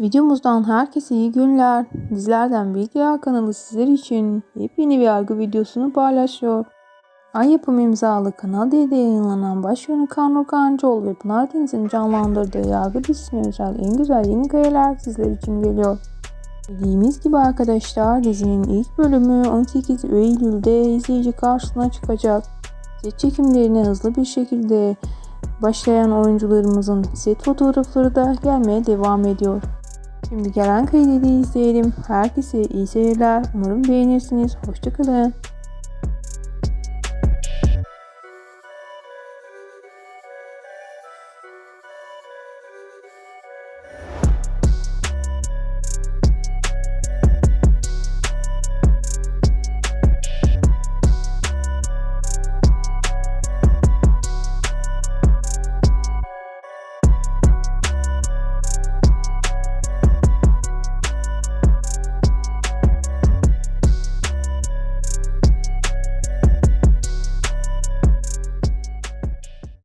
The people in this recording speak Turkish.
Videomuzdan herkese iyi günler. Dizilerden Bilgi kanalı sizler için yepyeni bir yargı videosunu paylaşıyor. Ay yapım imzalı Kanal D'de yayınlanan başrolü Kanur Kancıoğlu ve Pınar Deniz'in canlandırdığı yargı dizisine özel en güzel yeni kareler sizler için geliyor. Dediğimiz gibi arkadaşlar dizinin ilk bölümü 18 Eylül'de izleyici karşısına çıkacak. Set çekimlerine hızlı bir şekilde başlayan oyuncularımızın set fotoğrafları da gelmeye devam ediyor. Şimdi gelen kaydı izleyelim. Herkese iyi seyirler. Umarım beğenirsiniz. Hoşçakalın.